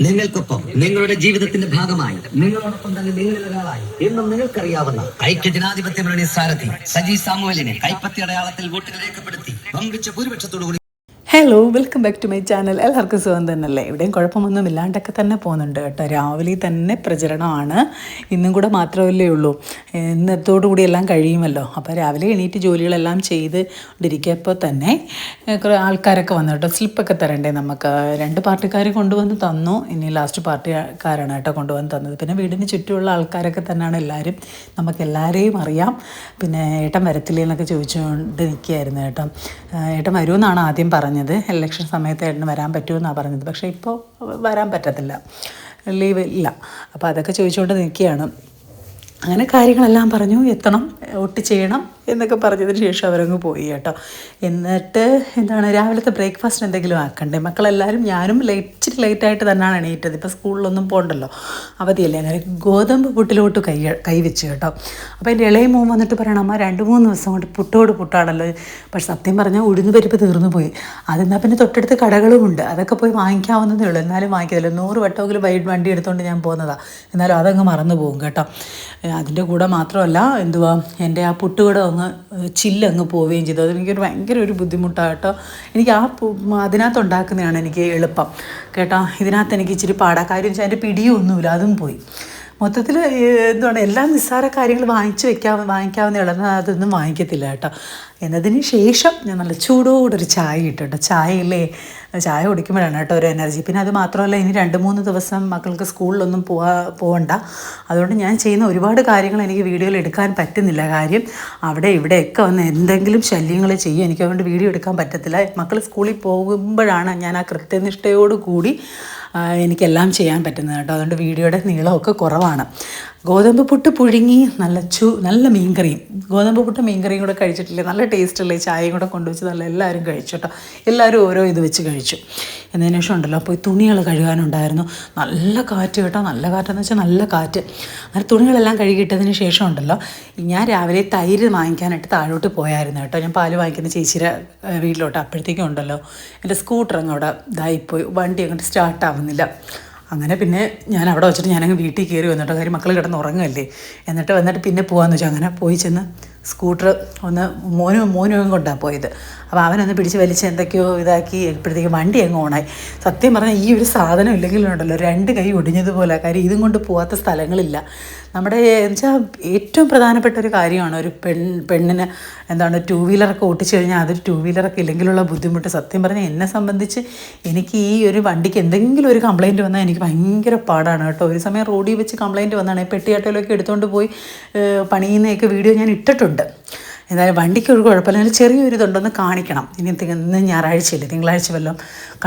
നിങ്ങൾക്കൊപ്പം നിങ്ങളുടെ ജീവിതത്തിന്റെ ഭാഗമായി നിങ്ങളോടൊപ്പം തന്നെ നിങ്ങളിൽ ഒരാളായി എന്നും നിങ്ങൾക്കറിയാവുന്ന ഐക്യ ജനാധിപത്യ മുന്നണി സാരഥി സജി സാമുവലിനെ കൈപ്പത്തി അടയാളത്തിൽ വോട്ടുകൾ രേഖപ്പെടുത്തി പങ്കിച്ച ഭൂരിപക്ഷത്തോടുകൂടി hello welcome back to my channel എല്ലാവർക്കും സുഖം തന്നെയല്ലേ? ഇവിടെയും കുഴപ്പമൊന്നും ഇല്ലാണ്ടൊക്കെ തന്നെ പോകുന്നുണ്ട് കേട്ടോ. രാവിലെ തന്നെ പ്രചരണമാണ്. ഇന്നും കൂടെ മാത്രമല്ലേ ഉള്ളൂ. ഇന്നത്തോടു കൂടി എല്ലാം കഴിയുമല്ലോ. അപ്പോൾ രാവിലെ എണീറ്റ് ജോലികളെല്ലാം ചെയ്ത് ഇരിക്കപ്പോൾ തന്നെ കുറേ ആൾക്കാരൊക്കെ വന്നു കേട്ടോ. സ്ലിപ്പൊക്കെ തരണ്ടേ നമുക്ക്. രണ്ട് പാർട്ടിക്കാർ കൊണ്ടുവന്ന് തന്നു. ഇനി ലാസ്റ്റ് പാർട്ടിക്കാരാണ് കേട്ടോ കൊണ്ടുവന്ന് തന്നത്. പിന്നെ വീടിന് ചുറ്റുമുള്ള ആൾക്കാരൊക്കെ തന്നെയാണ് എല്ലാവരും. നമുക്ക് എല്ലാവരെയും അറിയാം. പിന്നെ ഏട്ടൻ വരത്തില്ലേ ചോദിച്ചുകൊണ്ട് നിൽക്കുകയായിരുന്നു കേട്ടോ. ഏട്ടൻ വരുമെന്നാണ് ആദ്യം പറഞ്ഞത്. ഇലക്ഷൻ സമയത്ത് ഏട്ടന് വരാൻ പറ്റുമെന്നാണ് പറഞ്ഞത്. പക്ഷേ ഇപ്പോൾ വരാൻ പറ്റത്തില്ല. ലീവ് ഇല്ല. അപ്പോൾ അതൊക്കെ ചോദിച്ചുകൊണ്ട് നിൽക്കുകയാണ്. അങ്ങനെ കാര്യങ്ങളെല്ലാം പറഞ്ഞു. എത്തണം. ഒട്ടി ചെയ്യണം. എന്നൊക്കെ പറഞ്ഞതിന് ശേഷം അവരങ്ങ് പോയി കേട്ടോ. എന്നിട്ട് എന്താണ് രാവിലത്തെ ബ്രേക്ക്ഫാസ്റ്റ് എന്തെങ്കിലും ആക്കണ്ടേ? മക്കളെല്ലാവരും ഞാനും ലേറ്റ് ഇച്ചിരി ലേറ്റായിട്ട് തന്നെയാണ് എണീറ്റത്. ഇപ്പോൾ സ്കൂളിലൊന്നും പോകണ്ടല്ലോ അവധിയല്ലേ? അങ്ങനെ ഗോതമ്പ് പുട്ടിലോട്ട് കൈ കൈവച്ച് കേട്ടോ. അപ്പോൾ എന്റെ ഇളയ മോൻ വന്നിട്ട് പറയണം അമ്മ രണ്ട് മൂന്ന് ദിവസം കൊണ്ട് പുട്ടോട് പുട്ടാണല്ലോ. പക്ഷെ സത്യം പറഞ്ഞാൽ ഉഴുന്ന് പരിപ്പ് തീർന്നു പോയി. അതെന്നാൽ പിന്നെ തൊട്ടടുത്ത് കടകളുമുണ്ട് അതൊക്കെ പോയി വാങ്ങിക്കാവുന്നതേ ഉള്ളൂ. എന്നാലും വാങ്ങിക്കത്തില്ല. നൂറ് വട്ടമെങ്കിലും വൈകിട്ട് വണ്ടി എടുത്തുകൊണ്ട് ഞാൻ പോകുന്നതാണ് എന്നാലും അതങ്ങ് മറന്നു പോകും കേട്ടോ. അതിന്റെ കൂടെ മാത്രമല്ല എന്തുവാ എന്റെ ആ പുട്ടുകൂടെ അങ്ങ് ചില്ലങ്ങ് പോവുകയും ചെയ്തു. അതെനിക്കൊരു ഭയങ്കര ഒരു ബുദ്ധിമുട്ടാട്ടോ. എനിക്ക് ആ അതിനകത്ത് ഉണ്ടാക്കുന്നതാണ് എനിക്ക് എളുപ്പം. കേട്ടോ ഇതിനകത്ത് എനിക്ക് ഇച്ചിരി പാടാ കാര്യം വെച്ചാൽ അതിന്റെ പിടിയൊന്നുമില്ല അതും പോയി. മൊത്തത്തിൽ എന്താണ് എല്ലാ നിസ്സാര കാര്യങ്ങൾ വാങ്ങിച്ച് വെക്കാൻ വാങ്ങിക്കാവുന്ന ഇളന്ന അതൊന്നും വാങ്ങിക്കത്തില്ല കേട്ടോ. എന്നതിന് ശേഷം ഞാൻ നല്ല ചൂടോടൊരു ചായ ഇട്ടുണ്ട് ചായയില്ലേ ചായ കുടിക്കുമ്പോഴാണ് കേട്ടോ ഒരു എനർജി പിന്നെ അത് മാത്രമല്ല ഇനി രണ്ട് മൂന്ന് ദിവസം മക്കൾക്ക് സ്കൂളിലൊന്നും പോവാ പോകണ്ട അതുകൊണ്ട് ഞാൻ ചെയ്യുന്ന ഒരുപാട് കാര്യങ്ങൾ എനിക്ക് വീഡിയോയിൽ എടുക്കാൻ പറ്റുന്നില്ല. കാര്യം അവിടെ ഇവിടെയൊക്കെ വന്ന് എന്തെങ്കിലും ശല്യങ്ങൾ ചെയ്യും. എനിക്ക് അതുകൊണ്ട് വീഡിയോ എടുക്കാൻ പറ്റത്തില്ല. മക്കൾ സ്കൂളിൽ പോകുമ്പോഴാണ് ഞാൻ ആ കൃത്യനിഷ്ഠയോടുകൂടി എനിക്കെല്ലാം ചെയ്യാൻ പറ്റുന്നത് കേട്ടോ. അതുകൊണ്ട് വീഡിയോയുടെ നീളമൊക്കെ കുറവാണ്. ഗോതമ്പ് പുട്ട് പുഴുങ്ങി നല്ല ചു നല്ല മീൻകറിയും. ഗോതമ്പ് പുട്ട് മീൻകറിയും കൂടെ കഴിച്ചിട്ടില്ലേ? നല്ല ടേസ്റ്റുള്ള ചായയും കൂടെ കൊണ്ടുവച്ച് നല്ല എല്ലാവരും കഴിച്ചു കേട്ടോ. എല്ലാവരും ഓരോ ഇത് വെച്ച് കഴിച്ചു. എന്നതിന് ശേഷം ഉണ്ടല്ലോ പോയി തുണികൾ കഴുകാനുണ്ടായിരുന്നു. നല്ല കാറ്റ് കേട്ടോ. നല്ല കാറ്റെന്ന് വെച്ചാൽ നല്ല കാറ്റ്. അങ്ങനെ തുണികളെല്ലാം കഴുകിയിട്ടതിന് ശേഷം ഉണ്ടല്ലോ ഞാൻ രാവിലെ തൈര് വാങ്ങിക്കാനായിട്ട് താഴോട്ട് പോയായിരുന്നു കേട്ടോ. ഞാൻ പാൽ വാങ്ങിക്കുന്ന ചേച്ചിയുടെ വീട്ടിലോട്ട്. അപ്പോഴത്തേക്കും ഉണ്ടല്ലോ എന്റെ സ്കൂട്ടർ അങ്ങ് അവിടെ ഇതായിപ്പോയി വണ്ടി അങ്ങോട്ട് സ്റ്റാർട്ട് ആവുന്നില്ല. അങ്ങനെ പിന്നെ ഞാൻ അവിടെ വെച്ചിട്ട് ഞാനങ്ങ് വീട്ടിൽ കയറി വന്നിട്ട് കാര്യം മക്കൾ കിടന്ന് ഉറങ്ങുമല്ലേ എന്നിട്ട് വന്നിട്ട് പിന്നെ പോകാമെന്ന് വെച്ചാൽ അങ്ങനെ പോയി ചെന്ന് സ്കൂട്ടർ ഒന്ന് മോനും മോനും കൊണ്ടാണ് പോയത്? അപ്പോൾ അവനൊന്ന് പിടിച്ച് വലിച്ച് എന്തൊക്കെയോ ഇതാക്കി. ഇപ്പോഴത്തേക്ക് വണ്ടി അങ്ങ് ഓണായി. സത്യം പറഞ്ഞാൽ ഈ ഒരു സാധനം ഇല്ലെങ്കിലും ഉണ്ടല്ലോ. രണ്ട് കൈ ഒടിഞ്ഞതുപോലെ. കാര്യം ഇതും കൊണ്ട് പോകാത്ത സ്ഥലങ്ങളില്ല. നമ്മുടെ വെച്ചാൽ ഏറ്റവും പ്രധാനപ്പെട്ട ഒരു കാര്യമാണ് ഒരു പെൺ പെണ്ണിന് എന്താണ് ടൂ വീലറൊക്കെ ഓട്ടിച്ചു കഴിഞ്ഞാൽ അതൊരു ടൂ വീലറൊക്കെ ഇല്ലെങ്കിലുള്ള ബുദ്ധിമുട്ട്. സത്യം പറഞ്ഞാൽ എന്നെ സംബന്ധിച്ച് എനിക്ക് ഈ ഒരു വണ്ടിക്ക് എന്തെങ്കിലും ഒരു കംപ്ലൈന്റ് വന്നാൽ എനിക്ക് ഭയങ്കര പാടാണ് കേട്ടോ. ഒരു സമയം റോഡിൽ വെച്ച് കംപ്ലൈന്റ് വന്നാണ്. പെട്ടിയാട്ടയിലൊക്കെ എടുത്തുകൊണ്ട് പോയി പണിയുന്നതൊക്കെ വീഡിയോ ഞാൻ ഇട്ടിട്ടുണ്ട്. എന്തായാലും വണ്ടിക്ക് ഒരു കുഴപ്പമില്ല. ചെറിയൊരു ഇതുണ്ടൊന്ന് കാണിക്കണം. ഇനി ഇന്ന് ഞായറാഴ്ചയില്ല? തിങ്കളാഴ്ച വല്ലതും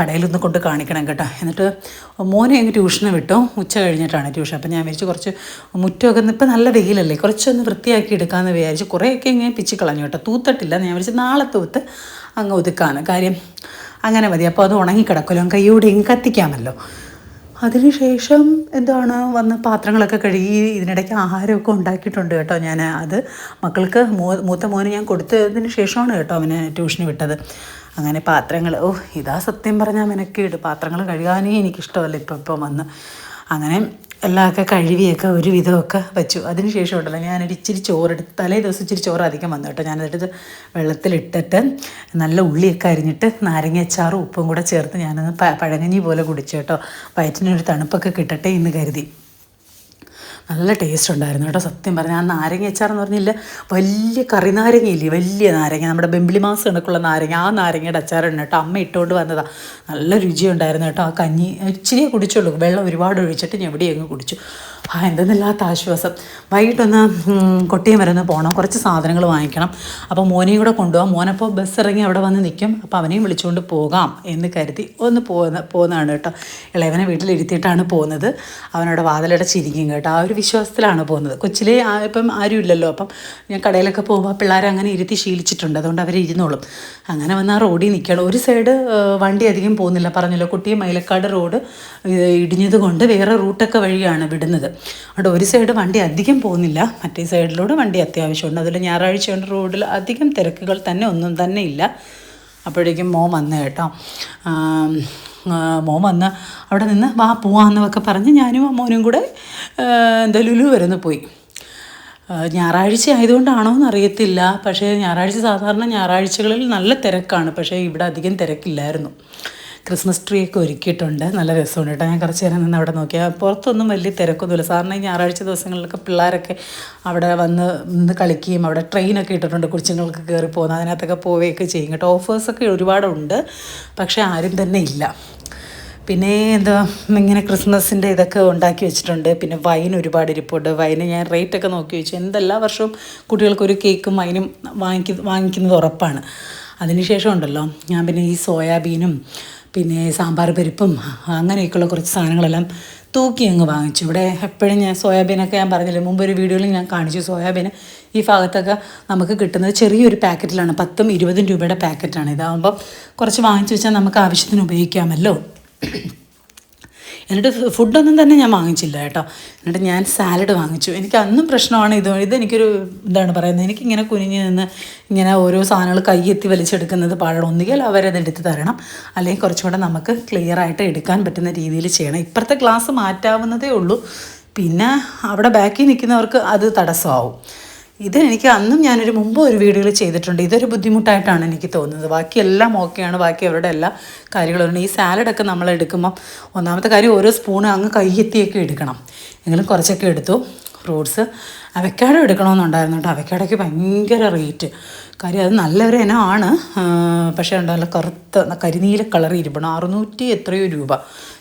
കടയിലൊന്ന് കൊണ്ട് കാണിക്കണം കേട്ടോ. എന്നിട്ട് മോനെ അങ്ങ് ട്യൂഷന് വിട്ടു. ഉച്ച കഴിഞ്ഞിട്ടാണ് ട്യൂഷൻ. അപ്പം ഞാൻ വിചാരിച്ചു കുറച്ച് മുറ്റമൊക്കെ ഇപ്പം നല്ല വെയിലല്ലേ? കുറച്ചൊന്ന് വൃത്തിയാക്കി എടുക്കാമെന്ന് വിചാരിച്ച്. കുറേയൊക്കെ ഇങ്ങനെ പിച്ച് കളഞ്ഞു കേട്ടോ. തൂത്തട്ടില്ല ഞാൻ വിളിച്ച് നാളെ തൂത്ത് അങ്ങ് ഒതുക്കാണ് കാര്യം അങ്ങനെ മതി. അപ്പോൾ അത് ഉണങ്ങിക്കിടക്കുമല്ലോ. കയ്യോടെ ഇങ്ങ് കത്തിക്കാമല്ലോ. അതിനുശേഷം എന്താണ് വന്ന് പാത്രങ്ങളൊക്കെ കഴുകി ഇതിനിടയ്ക്ക് ആഹാരമൊക്കെ ഉണ്ടാക്കിയിട്ടുണ്ട് കേട്ടോ ഞാൻ. അത് മക്കൾക്ക് മൂത്ത മോന് ഞാൻ കൊടുത്തതിന് ശേഷമാണ് കേട്ടോ അവനെ ട്യൂഷന് വിട്ടത്. അങ്ങനെ പാത്രങ്ങൾ ഓ ഇതാ സത്യം പറഞ്ഞാൽ മെനക്കേട്. പാത്രങ്ങൾ കഴുകാനേ എനിക്കിഷ്ടമല്ല ഇപ്പം ഇപ്പം വന്ന്. അങ്ങനെ എല്ലാമൊക്കെ കഴുകിയൊക്കെ ഒരു വിധമൊക്കെ വെച്ചു. അതിന് ശേഷം ഉണ്ടല്ലോ ഞാനൊരു ഇച്ചിരി ചോറെടുത്ത് തലേ ദിവസം ഇച്ചിരി ചോറ് അധികം വന്നു കേട്ടോ. ഞാനതെടുത്ത് വെള്ളത്തിലിട്ടിട്ട് നല്ല ഉള്ളിയൊക്കെ അരിഞ്ഞിട്ട് നാരങ്ങ അച്ചാറും ഉപ്പും കൂടെ ചേർത്ത് ഞാനൊന്ന് പഴങ്ങഞ്ഞി പോലെ കുടിച്ചു കേട്ടോ. വയറ്റിനൊരു തണുപ്പൊക്കെ കിട്ടട്ടെ എന്ന് കരുതി. നല്ല ടേസ്റ്റ് ഉണ്ടായിരുന്നു കേട്ടോ സത്യം പറഞ്ഞാൽ ആ നാരങ്ങ അച്ചാർ എന്ന് പറഞ്ഞില്ല വലിയ കറി നാരങ്ങയില്ലേ വലിയ നാരങ്ങ. നമ്മുടെ ബെമ്പിളി മാസം കണക്കുള്ള നാരങ്ങ. ആ നാരങ്ങയുടെ അച്ചാറുണ്ട് കേട്ടോ അമ്മ ഇട്ടുകൊണ്ട് വന്നതാണ് നല്ല രുചിയുണ്ടായിരുന്നു കേട്ടോ. ആ കഞ്ഞി ഇച്ചിരി കുടിച്ചുള്ളൂ. വെള്ളം ഒരുപാട് ഒഴിച്ചിട്ട് ഞാൻ എവിടെ അങ്ങ് കുടിച്ചു. എന്തെന്നില്ലാത്ത ആശ്വാസം. വൈകിട്ടൊന്ന് കൊട്ടിയും വരെ ഒന്ന് പോകണം കുറച്ച് സാധനങ്ങൾ വാങ്ങിക്കണം. അപ്പോൾ മോനെയും കൂടെ കൊണ്ടുപോകാം മോനപ്പോൾ ബസ് ഇറങ്ങി അവിടെ വന്ന് നിൽക്കും അപ്പോൾ അവനെയും വിളിച്ചുകൊണ്ട് പോകാം എന്ന് കരുതി ഒന്ന് പോകുന്ന പോകുന്നതാണ് കേട്ടോ. ഇളയവനെ വീട്ടിലിരുത്തിയിട്ടാണ് പോകുന്നത് അവനോട് വാതിലടച്ചിരിക്കും കേട്ടോ. ആ ഒരു വിശ്വാസത്തിലാണ് പോകുന്നത്. കൊച്ചിലെ ഇപ്പം ആരും ഇല്ലല്ലോ. അപ്പം ഞാൻ കടയിലൊക്കെ പോകുമ്പോൾ പിള്ളേരെ അങ്ങനെ ഇരുത്തി ശീലിച്ചിട്ടുണ്ട്. അതുകൊണ്ട് അവർ ഇരുന്നോളും. അങ്ങനെ വന്ന് ആ റോഡിൽ നിൽക്കണം. ഒരു സൈഡ് വണ്ടി അധികം പോകുന്നില്ല. പറഞ്ഞല്ലോ കുട്ടിയെ മൈലക്കാട് റോഡ് ഇടിഞ്ഞതുകൊണ്ട് ഇടിഞ്ഞത് കൊണ്ട് വേറെ റൂട്ടൊക്കെ വഴിയാണ് വിടുന്നത്. അതുകൊണ്ട് ഒരു സൈഡ് വണ്ടി അധികം പോകുന്നില്ല മറ്റേ സൈഡിലൂടെ വണ്ടി അത്യാവശ്യമുണ്ട്. അതിൽ ഞായറാഴ്ച കൊണ്ട് റോഡിൽ അധികം തിരക്കുകൾ തന്നെ ഒന്നും തന്നെ ഇല്ല. അപ്പോഴേക്കും മോം വന്നു കേട്ടോ. മോം വന്ന് അവിടെ നിന്ന് വാ പോവാന്നൊക്കെ പറഞ്ഞ് ഞാനും മോനും കൂടെ എന്താ ലുലു വരുന്ന് പോയി. ഞായറാഴ്ച ആയതുകൊണ്ടാണോ എന്ന് അറിയത്തില്ല പക്ഷേ ഞായറാഴ്ച സാധാരണ ഞായറാഴ്ചകളിൽ നല്ല തിരക്കാണ്. പക്ഷേ ഇവിടെ അധികം തിരക്കില്ലായിരുന്നു. ക്രിസ്മസ് ട്രീ ഒക്കെ ഒരുക്കിയിട്ടുണ്ട്. നല്ല രസമുണ്ട് കേട്ടോ. ഞാൻ കുറച്ച് നേരം നിന്ന് അവിടെ നോക്കിയാൽ പുറത്തൊന്നും വലിയ തിരക്കൊന്നുമില്ല. സാറിന് ഞായറാഴ്ച ദിവസങ്ങളിലൊക്കെ പിള്ളേരൊക്കെ അവിടെ വന്ന് നിന്ന് കളിക്കുകയും അവിടെ ട്രെയിനൊക്കെ ഇട്ടിട്ടുണ്ട്. കുറിച്ചുങ്ങൾക്ക് കയറി പോകുന്ന അതിനകത്തൊക്കെ പോവുകയൊക്കെ ചെയ്യും കേട്ടോ. ഓഫേഴ്സൊക്കെ ഒരുപാടുണ്ട്. പക്ഷേ ആരും തന്നെ ഇല്ല. പിന്നെ എന്താ ഇങ്ങനെ ക്രിസ്മസിന്റെ ഇതൊക്കെ ഉണ്ടാക്കി വെച്ചിട്ടുണ്ട്. പിന്നെ വൈൻ ഒരുപാട് ഇരിപ്പുണ്ട്. വൈന് ഞാൻ റേറ്റൊക്കെ നോക്കി വെച്ചു. എന്തെല്ലാ വർഷവും കുട്ടികൾക്ക് ഒരു കേക്കും വൈനും വാങ്ങിക്ക വാങ്ങിക്കുന്നത് ഉറപ്പാണ്. അതിനുശേഷം ഉണ്ടല്ലോ ഞാൻ പിന്നെ ഈ സോയാബീനും പിന്നെ സാമ്പാർ പരിപ്പും അങ്ങനെയൊക്കെയുള്ള കുറച്ച് സാധനങ്ങളെല്ലാം തൂക്കി അങ്ങ് വാങ്ങിച്ചു. ഇവിടെ എപ്പോഴും ഞാൻ സോയാബീനൊക്കെ ഞാൻ പറഞ്ഞില്ലേ മുമ്പ് ഒരു വീഡിയോയിൽ ഞാൻ കാണിച്ചു സോയാബീൻ ഈ ഭാഗത്തൊക്കെ നമുക്ക് കിട്ടുന്നത് ചെറിയൊരു പാക്കറ്റിലാണ് പത്തും ഇരുപതും രൂപയുടെ പാക്കറ്റാണ്. ഇതാകുമ്പോൾ കുറച്ച് വാങ്ങിച്ചു വെച്ചാൽ നമുക്ക് ആവശ്യത്തിന് ഉപയോഗിക്കാമല്ലോ. എന്നിട്ട് ഫുഡൊന്നും തന്നെ ഞാൻ വാങ്ങിച്ചില്ല കേട്ടോ. എന്നിട്ട് ഞാൻ സാലഡ് വാങ്ങിച്ചു. എനിക്ക് അന്നും പ്രശ്നമാണ് ഇത് ഇതെനിക്കൊരു എന്താണ് പറയുന്നത്. എനിക്കിങ്ങനെ കുനിഞ്ഞ് നിന്ന് ഇങ്ങനെ ഓരോ സാധനങ്ങൾ കൈയെത്തി വലിച്ചെടുക്കുന്നത് പാടാണ്. ഒന്നുകിൽ അവരത് എടുത്ത് തരണം. അല്ലെങ്കിൽ കുറച്ചുകൂടെ നമുക്ക് ക്ലിയർ ആയിട്ട് എടുക്കാൻ പറ്റുന്ന രീതിയിൽ ചെയ്യണം. ഇപ്പുറത്തെ ക്ലാസ് മാറ്റാവുന്നതേ ഉള്ളൂ. പിന്നെ അവിടെ ബാക്കി നിൽക്കുന്നവർക്ക് അത് തടസ്സമാവും. ഇത് എനിക്ക് അന്നും ഞാനൊരു മുമ്പ് ഒരു വീഡിയോയിൽ ചെയ്തിട്ടുണ്ട്. ഇതൊരു ബുദ്ധിമുട്ടായിട്ടാണ് എനിക്ക് തോന്നുന്നത്. ബാക്കിയെല്ലാം ഓക്കെയാണ്. ബാക്കി അവരുടെ എല്ലാ കാര്യങ്ങളും ഈ സാലഡൊക്കെ നമ്മൾ എടുക്കുമ്പം ഒന്നാമത്തെ കാര്യം ഓരോ സ്പൂണ് അങ്ങ് കയ്യെത്തിയൊക്കെ എടുക്കണം. എങ്കിലും കുറച്ചൊക്കെ എടുത്തു. ഫ്രൂട്ട്സ്. അവക്കാഡോ എടുക്കണമെന്നുണ്ടായിരുന്നു കേട്ടോ. അവക്കാഡോയ്ക്ക് ഭയങ്കര റേറ്റ് കാര്യം അത് നല്ലൊരു ഇനമാണ്. പക്ഷേ ഉണ്ടല്ലോ കറുത്ത കരിനീല കളർ ഇരിപ്പണം അറുന്നൂറ്റി എത്രയോ രൂപ.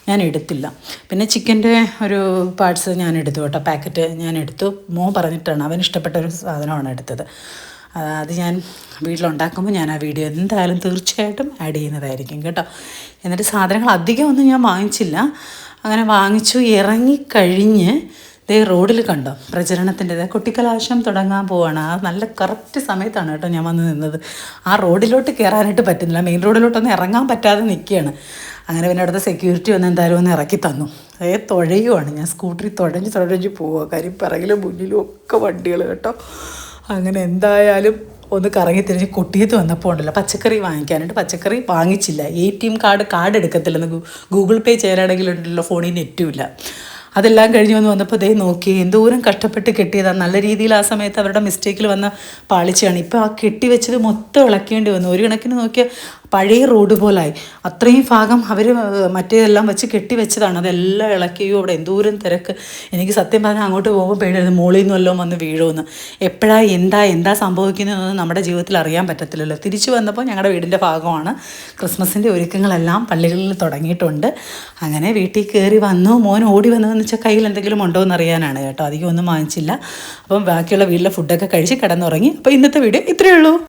ഞാൻ എടുത്തില്ല. പിന്നെ ചിക്കന്റെ ഒരു പാർട്സ് ഞാൻ എടുത്തു കേട്ടോ. പാക്കറ്റ് ഞാൻ എടുത്തു. മോൻ പറഞ്ഞിട്ടാണ്. അവൻ ഇഷ്ടപ്പെട്ട ഒരു സാധനമാണ് എടുത്തത്. അത് ഞാൻ വീട്ടിലുണ്ടാക്കുമ്പോൾ ഞാൻ ആ വീഡിയോ എന്തായാലും തീർച്ചയായിട്ടും ആഡ് ചെയ്യുന്നതായിരിക്കും കേട്ടോ. എന്നിട്ട് സാധനങ്ങൾ അധികം ഒന്നും ഞാൻ വാങ്ങിച്ചില്ല. അങ്ങനെ വാങ്ങിച്ചു ഇറങ്ങിക്കഴിഞ്ഞ് ദേ റോഡിൽ കണ്ടോ? പ്രചരണത്തിന്റെ കുട്ടിക്കലാശം തുടങ്ങാൻ പോവാണ്. ആ നല്ല കറക്റ്റ് സമയത്താണ് കേട്ടോ ഞാൻ വന്ന് നിന്നത്. ആ റോഡിലോട്ട് കയറാനായിട്ട് പറ്റുന്നില്ല. മെയിൻ റോഡിലോട്ടൊന്നും ഇറങ്ങാൻ പറ്റാതെ നിൽക്കുകയാണ് അങ്ങനെ പിന്നെ അവിടുത്തെ സെക്യൂരിറ്റി ഒന്ന് എന്തായാലും ഒന്ന് ഇറക്കി തന്നു. അതേ തുഴയുവാണ്. ഞാൻ സ്കൂട്ടറിൽ തുഴഞ്ഞ് തുഴഞ്ഞ് പോവുക കാര്യം പിറകിലും മുന്നിലും ഒക്കെ വണ്ടികൾ കേട്ടോ. അങ്ങനെ എന്തായാലും ഒന്ന് കറങ്ങി തിരിഞ്ഞ് കൊട്ടിയത്ത് വന്നപ്പോൾ ഉണ്ടല്ലോ. പച്ചക്കറി വാങ്ങിക്കാനായിട്ട് പച്ചക്കറി വാങ്ങിച്ചില്ല. A T M card card എടുക്കത്തില്ലെന്ന് Google pay ചെയ്യാനാണെങ്കിലും ഉണ്ടല്ലോ ഫോണിൽ നെറ്റും ഇല്ല. അതെല്ലാം കഴിഞ്ഞ് വന്ന് വന്നപ്പോൾ ദേ നോക്കി എന്തോരം കഷ്ടപ്പെട്ട് കെട്ടിയതാണ് നല്ല രീതിയിൽ ആ സമയത്ത് അവരുടെ മിസ്റ്റേക്കിൽ വന്ന പാളിച്ചയാണ്. ഇപ്പോൾ ആ കെട്ടി വെച്ചത് മൊത്തം ഇളക്കേണ്ടി വന്നു. ഒരു കണക്കിന് നോക്കിയാൽ പഴയ റോഡ് പോലായി. അത്രയും ഭാഗം അവർ മറ്റേതെല്ലാം വെച്ച് കെട്ടിവെച്ചതാണ് അതെല്ലാം ഇളക്കിയോ അവിടെ എന്തോരം തിരക്ക്. എനിക്ക് സത്യം പറഞ്ഞാൽ അങ്ങോട്ട് പോകുമ്പോൾ പേടിയായിരുന്നു മോളിൽ നിന്ന് വന്ന് വീഴുമെന്ന് എപ്പോഴാ എന്താ എന്താ സംഭവിക്കുന്നതെന്ന് നമ്മുടെ ജീവിതത്തിൽ അറിയാൻ പറ്റത്തില്ലല്ലോ. തിരിച്ചു വന്നപ്പോൾ ഞങ്ങളുടെ വീടിന്റെ ഭാഗമാണ്. ക്രിസ്മസിന്റെ ഒരുക്കങ്ങളെല്ലാം പള്ളികളിൽ തുടങ്ങിയിട്ടുണ്ട്. അങ്ങനെ വീട്ടിൽ കയറി വന്നു. മോൻ ഓടി വന്നതെന്ന് വെച്ചാൽ കയ്യിൽ എന്തെങ്കിലും ഉണ്ടോ എന്ന് അറിയാനാണ് കേട്ടോ. അധികം ഒന്നും വാങ്ങിച്ചില്ല. അപ്പം ബാക്കിയുള്ള വീട്ടിലെ ഫുഡൊക്കെ കഴിച്ച് കിടന്നുറങ്ങി. അപ്പോൾ ഇന്നത്തെ വീഡിയോ ഇത്രയേ ഉള്ളൂ.